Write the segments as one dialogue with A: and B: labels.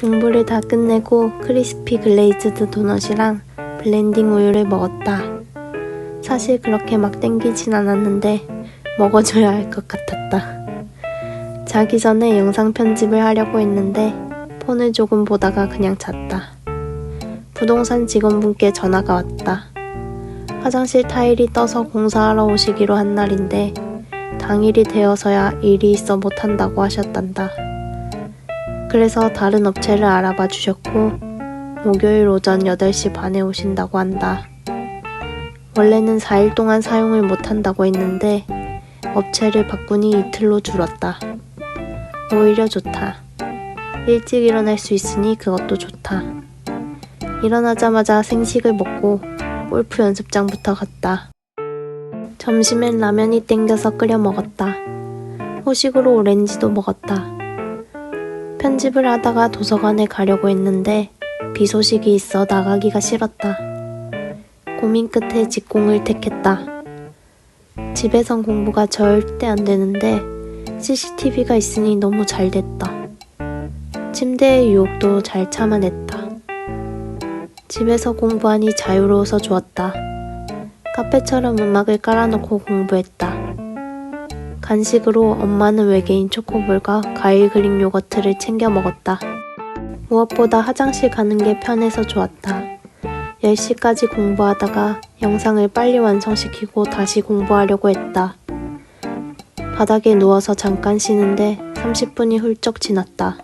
A: 공부를 다 끝내고 크리스피 글레이즈드 도넛이랑 블렌딩 우유를 먹었다. 사실 그렇게 막 땡기진 않았는데 먹어줘야 할 것 같았다. 자기 전에 영상 편집을 하려고 했는데 폰을 조금 보다가 그냥 잤다. 부동산 직원분께 전화가 왔다. 화장실 타일이 떠서 공사하러 오시기로 한 날인데 당일이 되어서야 일이 있어 못한다고 하셨단다. 그래서 다른 업체를 알아봐 주셨고 목요일 오전 8시 반에 오신다고 한다. 원래는 4일 동안 사용을 못한다고 했는데 업체를 바꾸니 이틀로 줄었다. 오히려 좋다. 일찍 일어날 수 있으니 그것도 좋다. 일어나자마자 생식을 먹고 골프 연습장부터 갔다. 점심엔 라면이 땡겨서 끓여 먹었다. 후식으로 오렌지도 먹었다. 편집을 하다가 도서관에 가려고 했는데 비 소식이 있어 나가기가 싫었다. 고민 끝에 직공을 택했다. 집에선 공부가 절대 안 되는데 CCTV가 있으니 너무 잘 됐다. 침대의 유혹도 잘 참아냈다. 집에서 공부하니 자유로워서 좋았다. 카페처럼 음악을 깔아놓고 공부했다. 간식으로 엄마는 외계인 초코볼과 과일 그릭 요거트를 챙겨 먹었다. 무엇보다 화장실 가는 게 편해서 좋았다. 10시까지 공부하다가 영상을 빨리 완성시키고 다시 공부하려고 했다. 바닥에 누워서 잠깐 쉬는데 30분이 훌쩍 지났다.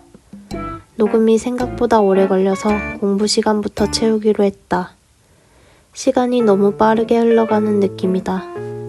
A: 녹음이 생각보다 오래 걸려서 공부 시간부터 채우기로 했다. 시간이 너무 빠르게 흘러가는 느낌이다.